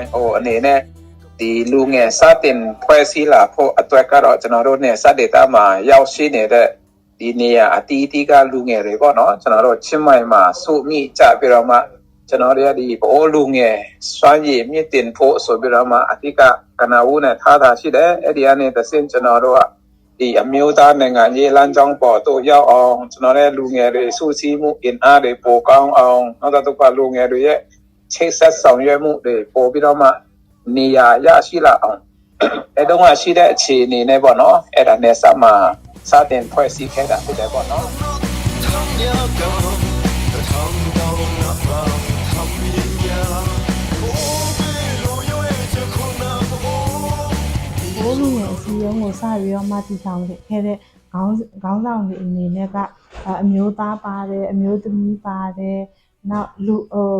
IO အနေနဲ့ဒီလူငယ်စတင်ဖွဲ့စည်းလာဖို့အတွက်ကတော့ကျွန်တော်တို့နဲ့စတဲ့တာမှာရောက်ရှိနေတဲ့ဒီနေရာအတီးတီးကလူငယ်တွေပေါ့နော်ကျွန်တော်တို့ချင်းမိုင်မှာစုမိကြပြီးတော့မှကျွန်တော်တို့ဒီဘောလူငယ်စွမ်းရည်မြင့်တင်ဖို့ဆိုပြီးတော့မှအတိကကနာဝုနဲ့ထားတာရှိတယ်အဲ့ဒီအနေနဲ့သင်ကျွန်တော်တို့ကဒီအမျိုးသားနိုင်ငံရေးလမ်းကြောင်းပေါ်တို့ရောက်အောင်ကျွန်တော်တို့လူငယ်တွေစုစည်းမှုအင်အားတွေပိုကောင်းအောင်နောက်တစ်ခါလူငယ်တွေရဲ့ ချိတ်ဆက်ဆောင်ရွက်မှုတွေပိုပြီးတော့မှနေရာရရှိလာအောင်အဲတော့ကရှိတဲ့အခြေအနေနဲ့ပေါ့နော်အဲ့ဒါနဲ့စမှစတင်ဖွဲ့စည်းခဲ့တာဖြစ်တယ်ပေါ့နော်ဘိုးလူငယ်အစည်းအရုံးကိုစပြီးတော့မှတည်ထောင်ခဲ့တဲ့ခေါင်းခေါင်းဆောင်တွေအနေနဲ့ကအမျိုးသားပါတယ်အမျိုးသမီးပါတယ်နောက်လူဟို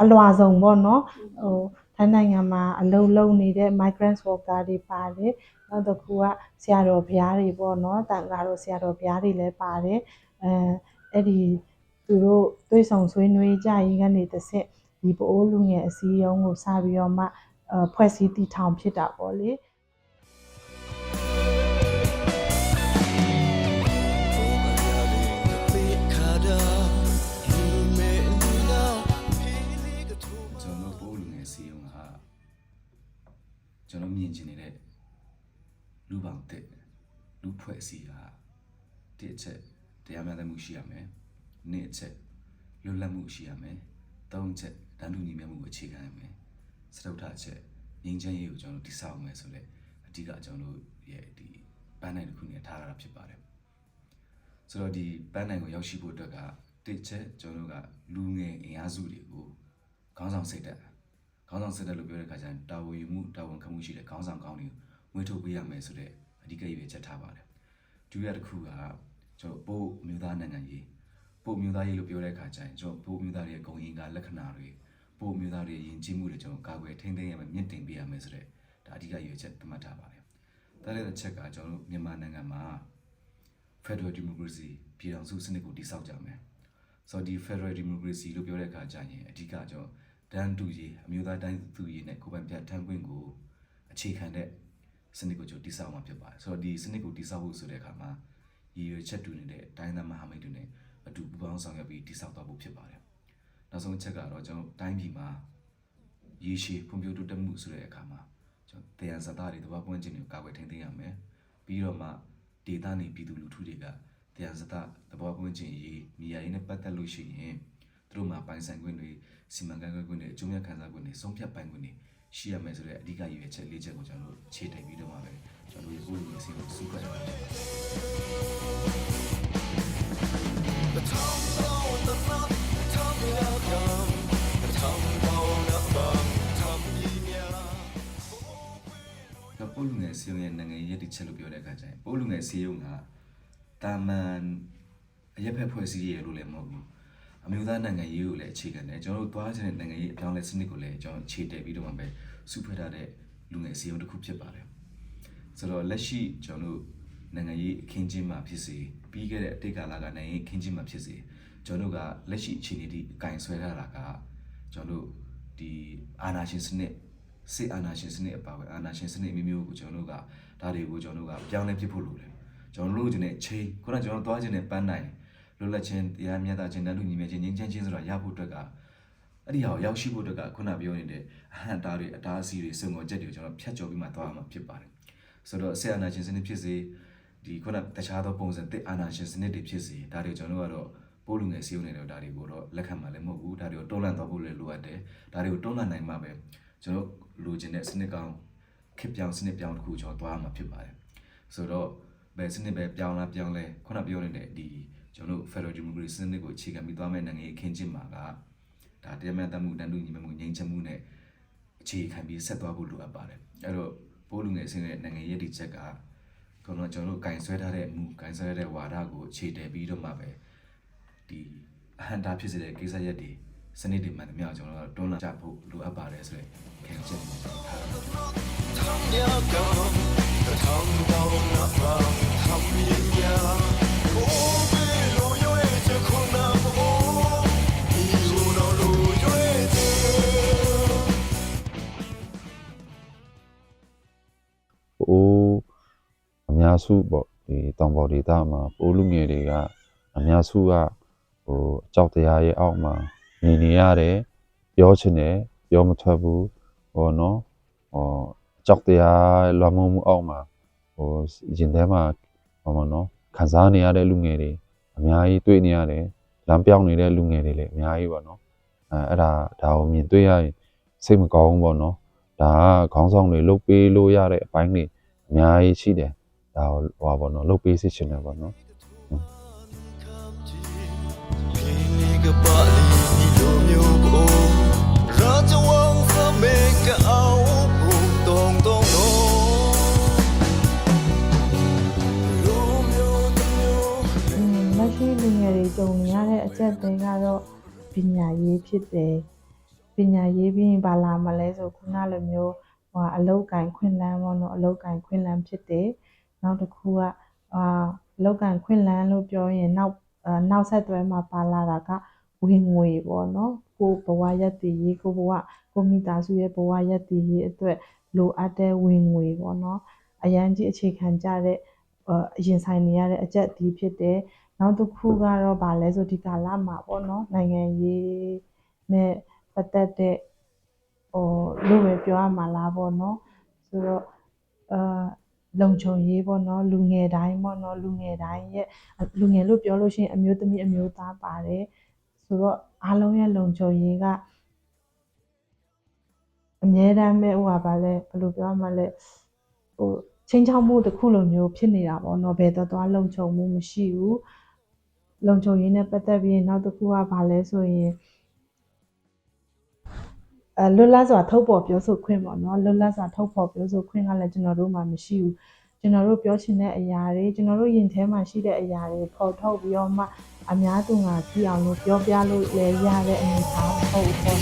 အလွာဆုံးပေါ့နော်ဟိုထိုင်းနိုင်ငံမှာအလုပ်လုပ်နေတဲ့ migrant worker တွေပါတယ်နောက်တစ်ခုကဆရာတော်ဘုရားတွေပေါ့နော်တန်ခါတော်ဆရာတော်ဘုရားတွေလည်းပါတယ်အဲအဲ့ဒီသူတို့သွေးဆောင်ဆွေးနွေးကြရေးကနေတစ်ဆက်ဒီဘိုးလူငယ်အစည်းအရုံးကိုစပြီးတော့မှ呃ဖွဲ့စည်းတည်ထောင်ဖြစ်တာပေါ့လေ လူပေါင်းတဲ့လူဖွဲ့စီကတစ်အချက်တရားမျှတမှုရှိရမယ်နှစ်အချက်လွတ်လပ်မှုရှိရမယ်သုံးချက်တန်တူညီမျှမှုကိုအခြေခံရမယ်စတုထအချက်ငြိမ်းချမ်းရေးကိုကျွန်တော်တို့တည်ဆောက်မယ်ဆိုတော့အဓိကကျွန်တော်တို့ရဲ့ဒီပန်းနိုင်တစ်ခုနဲ့ထားရတာဖြစ်ပါတယ်ဆိုတော့ဒီပန်းနိုင်ကိုရောက်ရှိဖို့အတွက်ကတစ်ချက်ကျွန်တော်တို့ကလူငယ်အင်အားစုတွေကိုခေါင်းဆောင်စိတ်တက်ခေါင်းဆောင်စိတ်တက်လို့ပြောတဲ့အခါကျရင်တာဝန်ယူမှုတာဝန်ခံမှုရှိတဲ့ခေါင်းဆောင်ကောင်းတွေကို မွေးထုတ်ပေးရမယ်ဆိုတဲ့အဓိကရည်ရွယ်ချက်ထားပါတယ်ဒုတိယတစ်ခုကကျွန်တော်ပို့အမျိုးသားနိုင်ငံရေးပို့အမျိုးသားရေးလို့ပြောတဲ့အခါကျရင်ကျွန်တော်ပို့အမျိုးသားတွေရဲ့ဂုဏ်ရည်ကလက္ခဏာတွေပို့အမျိုးသားတွေရဲ့ယဉ်ကျေးမှုတွေကျွန်တော်ကာကွယ်ထိန်းသိမ်းရမယ်မြင့်တင်ပေးရမယ်ဆိုတဲ့ဒါအဓိကရည်ရွယ်ချက်သတ်မှတ်ထားပါတယ်ဒါလည်းတစ်ချက်ကကျွန်တော်တို့မြန်မာနိုင်ငံမှာ Federal Democracy ပြည်ထောင်စုစနစ်ကိုတည်ဆောက်ကြမယ်။ဆိုတော့ဒီ Federal Democracy လို့ပြောတဲ့အခါကျရင်အဓိကကျွန်တော်တန်းတူရေးအမျိုးသားတိုင်းသူရေးနဲ့ကိုယ်ပိုင်ပြဋ္ဌာန်းခွင့်ကိုအခြေခံတဲ့ စနစ်ကိုကျွန်တော်တည်ဆောက်မှာဖြစ်ပါတယ်။ဆိုတော့ဒီစနစ်ကိုတည်ဆောက်ဖို့ဆိုတဲ့အခါမှာရည်ရွယ်ချက်တူနေတဲ့တိုင်းသားမဟာမိတ်တွေနဲ့အတူပူးပေါင်းဆောင်ရွက်ပြီးတည်ဆောက်သွားဖို့ဖြစ်ပါတယ်။နောက်ဆုံးအချက်ကတော့ကျွန်တော်တိုင်းပြည်မှာရေရှည်ဖွံ့ဖြိုးတိုးတက်မှုဆိုတဲ့အခါမှာကျွန်တော်တရားစသားတွေတဘာပွင့်ခြင်းတွေကိုကာကွယ်ထိန်းသိမ်းရမယ်။ပြီးတော့မှဒေတာနေပြည်သူလူထုတွေကတရားစသသဘောပွင့်ခြင်းရေးမိယာရေးနဲ့ပတ်သက်လို့ရှိရင်သူတို့မှာပိုင်ဆိုင်ခွင့်တွေစီမံခန့်ခွဲခွင့်တွေအကျိုးမြတ်ခံစားခွင့်တွေဆုံးဖြတ်ပိုင်ခွင့်တွေ ရှိရမယ်ဆိုတဲ့အဓိကရည်ရွယ်ချက်လေးချက်ကိုကျွန်တော်တို့ခြေတိုက်ပြီးတော့မှပဲကျွန်တော်တို့ကိုယ်ကိုယ်စီကိုစုကပ်ရမှာဖြစ်ပါတယ်တော့ပိုလူငယ်စီယုံရဲ့နိုင်ငံရေးတစ်ချက်လို့ပြောတဲ့အခါကျရင်ပိုလူငယ်စီယုံကတာမန်အရက်ဖက်ဖွဲ့စည်းရလို့လည်းမဟုတ်ဘူး အမျိုးသားနိုင်ငံရေးကိုလည်းအခြေခံတယ်ကျွန်တော်တို့သွားချင်တဲ့နိုင်ငံရေးအပြောင်းအလဲစနစ်ကိုလည်းကျွန်တော်ခြေတည်ပြီးတော့မှပဲစုဖွဲ့ထားတဲ့လူငယ်စီယုံတစ်ခုဖြစ်ပါတယ်ဆိုတော့လက်ရှိကျွန်တော်တို့နိုင်ငံရေးအခင်းချင်းမှာဖြစ်စေပြီးခဲ့တဲ့အတိတ်ကာလကနိုင်ငံရေးအခင်းချင်းမှာဖြစ်စေကျွန်တော်တို့ကလက်ရှိအခြေအနေဒီအကင်ဆွဲထားတာကကျွန်တော်တို့ဒီအာဏာရှင်စနစ်စစ်အာဏာရှင်စနစ်အပါအဝင်အာဏာရှင်စနစ်မျိုးမျိုးကိုကျွန်တော်တို့ကဒါတွေကိုကျွန်တော်တို့ကပြောင်းလဲပြစ်ဖို့လိုတယ်ကျွန်တော်တို့ကျင်တဲ့ချိန်ခုနကကျွန်တော်သွားခြင်းနဲ့ပန်းနိုင် လွတ်လပ်ခြင်းတရားမျှတခြင်းတန်တူညီမျှခြင်းငြိမ်းချမ်းခြင်းဆိုတာရဖို့အတွက်ကအဲ့ဒီဟာကိုရောက်ရှိဖို့အတွက်ကခုနပြောနေတဲ့အဟံတားတွေအတားအဆီးတွေစုံငေါချက်တွေကိုကျွန်တော်ဖြတ်ကျော်ပြီးမှသွားမှာဖြစ်ပါတယ်ဆိုတော့စစ်အာဏာရှင်စနစ်ဖြစ်စေဒီခုနတခြားသောပုံစံတစ်အာဏာရှင်စနစ်တွေဖြစ်စေဒါတွေကျွန်တော်တို့ကတော့ပိုးလူငယ်စီးုံနေတော့ဒါတွေကိုတော့လက်ခံမှာလည်းမဟုတ်ဘူးဒါတွေကိုတွန်းလှန်သွားဖို့လည်းလိုအပ်တယ်ဒါတွေကိုတွန်းလှန်နိုင်မှပဲကျွန်တော်လိုချင်တဲ့စနစ်ကောင်ခစ်ပြောင်းစနစ်ပြောင်းတစ်ခုကျွန်တော်သွားမှာဖြစ်ပါတယ်ဆိုတော့ဘယ်စနစ်ပဲပြောင်းလာပြောင်းလဲခုနပြောနေတဲ့ဒီ ကျွန်တော်တို့ Federal Democracy စနစ်ကိုအခြေခံပြီးသွားမယ့်နိုင်ငံရေးအခင်းကျင်းမှာကဒါတရားမျှတမှုတန်တူညီမျှမှုငြိမ်းချမ်းမှုနဲ့အခြေခံပြီးဆက်သွားဖို့လိုအပ်ပါတယ်အဲ့တော့ပိုးလူငယ်အဆင့်ရဲ့နိုင်ငံရေးတည်ချက်ကခုနကကျွန်တော်တို့ကင်ဆွဲထားတဲ့မူကင်ဆွဲထားတဲ့ဝါဒကိုအခြေတည်ပြီးတော့မှပဲဒီအဟံတာဖြစ်စေတဲ့ကိစ္စရပ်တွေစနစ်တွေမှန်သမျှကျွန်တော်တို့တွန်းလှန်ကြဖို့လိုအပ်ပါတယ်ဆိုတဲ့ခံချက်တွေကျွန်တော်ထားတာပါတ များစုပေါ့ဒီတောင်ပေါ်ဒေသမှာပိုးလူငယ်တွေကအများစုကဟိုအကြောက်တရားရဲ့အောက်မှာနေနေရတယ်ပြောချင်တယ်ပြောမထွက်ဘူးဟောနော်ဟောအကြောက်တရားလွှမ်းမိုးမှုအောက်မှာဟိုရင်ထဲမှာဟောမနော်ခံစားနေရတဲ့လူငယ်တွေအများကြီးတွေ့နေရတယ်လမ်းပြောင်းနေတဲ့လူငယ်တွေလည်းအများကြီးပေါ့နော်အဲအဲ့ဒါဒါကိုမြင်တွေ့ရရင်စိတ်မကောင်းဘူးပေါ့နော်ဒါကခေါင်းဆောင်တွေလုတ်ပေးလို့ရတဲ့အပိုင်းတွေအများကြီးရှိတယ် ဒါဟိုပါနော်လုတ်ပေးစီချင်တယ်ပေါ့နော်လက်ရှိလူငယ်တွေကြုံနေရတဲ့အချက်အသေးကတော့ပညာရေးဖြစ်တယ်ပညာရေးပြီးရင်ဘာလာမလဲဆိုခုနလိုမျိုးဟိုအလောက်ကန်ခွင်လန်းပေါ့နော်အလောက်ကန်ခွင်လန်းဖြစ်တယ် နောက်တစ်ခုကအာအလောက်ကင်ခွင့်လန်းလို့ပြောရင်နောက်အာနောက်ဆက်တွဲမှာပါလာတာကဝင်ငွေပေါ့နော်ကိုဘဝရက်တည်ရေးကိုဘဝကိုမိသားစုရဲ့ဘဝရက်တည်ရေးအတွက်လိုအပ်တဲ့ဝင်ငွေပေါ့နော်အရန်ကြီးအခြေခံကြတဲ့အရင်ဆိုင်နေရတဲ့အကြက်ဒီဖြစ်တယ်နောက်တစ်ခုကတော့ဗာလဲဆိုဒီကာလမှာပေါ့နော်နိုင်ငံရေးနဲ့ပတ်သက်တဲ့ဟိုလို့ပဲပြောရမှာလားပေါ့နော်ဆိုတော့အာ လုံခြုံရေးပေါ့နော်လူငယ်တိုင်းပေါ့နော်လူငယ်တိုင်းရဲ့လူငယ်လို့ပြောလို့ရှိရင်အမျိုးသမီးအမျိုးသားပါတယ်ဆိုတော့အားလုံးရဲ့လုံခြုံရေးကအမြဲတမ်းပဲဟိုဟာဗာလဲဘယ်လိုပြောရမှာလဲဟိုချင်းချောက်မှုတစ်ခုလိုမျိုးဖြစ်နေတာပေါ့နော်ဘယ်တော့သွားလုံခြုံမှုမရှိဘူးလုံခြုံရေးနဲ့ပတ်သက်ပြီးရင်နောက်တစ်ခုကဘာလဲဆိုရင် အဲလွတ်လပ်စွာထုတ်ဖော်ပြောဆိုခွင့်ပေါ့နော်လွတ်လပ်စွာထုတ်ဖော်ပြောဆိုခွင့်ကလည်းကျွန်တော်တို့မှာမရှိဘူးကျွန်တော်တို့ပြောချင်တဲ့အရာတွေကျွန်တော်တို့ရင်ထဲမှာရှိတဲ့အရာတွေပေါ်ထုတ်ပြီးတော့မှအများသူငါကြည့်အောင်လို့ပြောပြလို့လည်းရတဲ့အနေအထားဟုတ်ပေါ့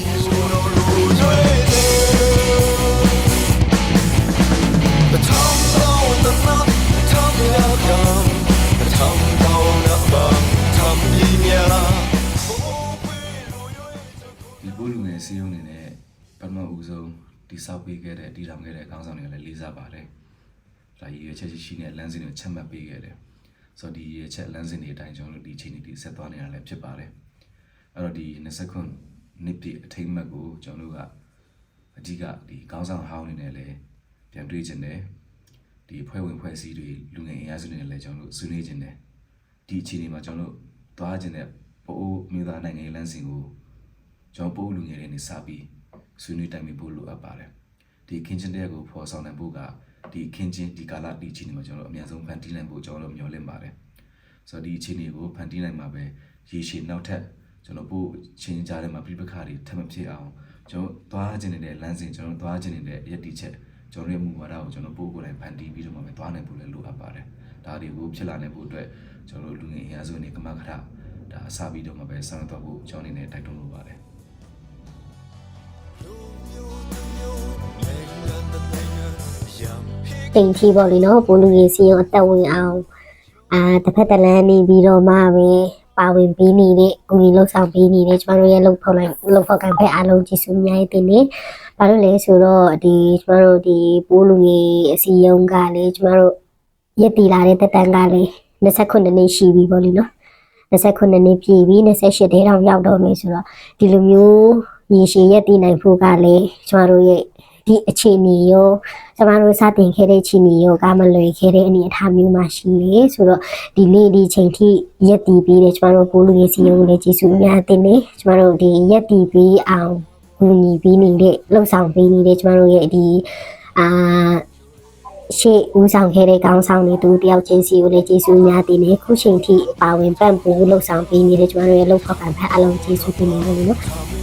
ဒီပို့လူငယ်စည်းရုံးနေတဲ့ ပထမဦးဆုံးတိဆောက်ပေးခဲ့တဲ့တည်ထောင်ခဲ့တဲ့ခေါင်းဆောင်တွေကလည်းလေးစားပါတယ်။ဒါရည်ရွယ်ချက်ရှိရှိနဲ့လမ်းစဉ်တွေချက်မှတ်ပေးခဲ့တယ်။ဆိုတော့ဒီရည်ရွယ်ချက်လမ်းစဉ်တွေအတိုင်းကျွန်တော်တို့ဒီချိန်တွေဆက်သွားနေတာလည်းဖြစ်ပါတယ်။အဲ့တော့ဒီ20ခုနှစ်ပြည့်အထိမ်းအမှတ်ကိုကျွန်တော်တို့ကအဓိကဒီခေါင်းဆောင်ဟောင်းနေနဲ့လည်းပြန်တွေးခြင်းတယ်။ဒီဖွဲ့ဝင်ဖွဲ့စည်းတွေလူငယ်အင်အားစုတွေနဲ့လည်းကျွန်တော်တို့ဆွေးနွေးခြင်းတယ်။ဒီအခြေအနေမှာကျွန်တော်တို့သွားခြင်းတဲ့ပိုးမြို့သားနိုင်ငံရေးလမ်းစဉ်ကိုကျွန်တော်ပို့လူငယ်တွေနေစပြီး ဆွေးနွေးတိုင်ပင်ဖို့လိုအပ်ပါတယ်ဒီခင်းချင်းတဲ့ကိုဖော်ဆောင်နိုင်ဖို့ကဒီခင်းချင်းဒီကာလဒီချင်းမှာကျွန်တော်တို့အများဆုံးဖန်တီးနိုင်ဖို့ကျွန်တော်တို့မျှော်လင့်ပါတယ်ဆိုတော့ဒီအခြေအနေကိုဖန်တီးနိုင်မှာပဲရေရှည်နောက်ထပ်ကျွန်တော်ပို့ချင်းကြားထဲမှာပြိပခါတွေထပ်မဖြစ်အောင်ကျွန်တော်သွားခြင်းနေတဲ့လမ်းစဉ်ကျွန်တော်သွားခြင်းနေတဲ့ရည်တည်ချက်ကျွန်တော်ရဲ့မူဝါဒကိုကျွန်တော်ပို့ကိုယ်တိုင်ဖန်တီးပြီးတော့မှပဲသွားနိုင်ဖို့လည်းလိုအပ်ပါတယ်ဒါတွေကိုဖြစ်လာနိုင်ဖို့အတွက်ကျွန်တော်တို့လူငယ်အင်အားစုနေကမကထဒါအစပြီးတော့မှပဲဆောင်ရွက်သွားဖို့ကျွန်တော်အနေနဲ့တိုက်တွန်းလိုပါတယ် တိမ်ထီပေါ့လေနော်ပိုလူကြီးစီရင်အသက်ဝင်အောင်အာတစ်ဖက်တစ်လမ်းနေပြီးတော့မှပဲပါဝင်ပြီးနေတဲ့ကိုကြီးလှုပ်ဆောင်ပြီးနေတဲ့ကျမတို့ရဲ့လှုပ်ဖော်လိုက်လှုပ်ဖော်ကံဖက်အားလုံးကြည့်စုအများကြီးတင်နေဘာလို့လဲဆိုတော့ဒီကျမတို့ဒီပိုလူကြီးအစီယုံကလေကျမတို့ရက်တီလာတဲ့တက်တန်ကလေ29နှစ်ရှိပြီပေါ့လေနော်29နှစ်ပြည့်ပြီ28တဲတောင်ရောက်တော့မယ်ဆိုတော့ဒီလိုမျိုး ရေရှည်ရက်တီနိုင်ဖို့ကလည်းကျမတို့ရဲ့ဒီအခြေအနေရောကျမတို့စတင်ခဲ့တဲ့ချင်းမျိုးကမလွယ်ခဲ့တဲ့အနေအထားမျိုးမှာရှိလေဆိုတော့ဒီနေ့ဒီချိန်ထိရက်တည်ပြီးတဲ့ကျမတို့ပိုးလူရေးစီယုံလေးကျေးဇူးအများတင်နေကျမတို့ဒီရက်တည်ပြီးအောင်ကူညီပြီးနေတဲ့လှုပ်ဆောင်ပေးနေတဲ့ကျမတို့ရဲ့ဒီအာရှေ့ဦးဆောင်ခဲ့တဲ့ကောင်းဆောင်တွေတူတယောက်ချင်းစီကိုလည်းကျေးဇူးများတင်နေခုချိန်ထိပါဝင်ပံ့ပိုးလှုပ်ဆောင်ပေးနေတဲ့ကျမတို့ရဲ့လှုပ်ဖော်ကံဖက်အလုံးကျေးဇူးတင်နေလို့နော်唱不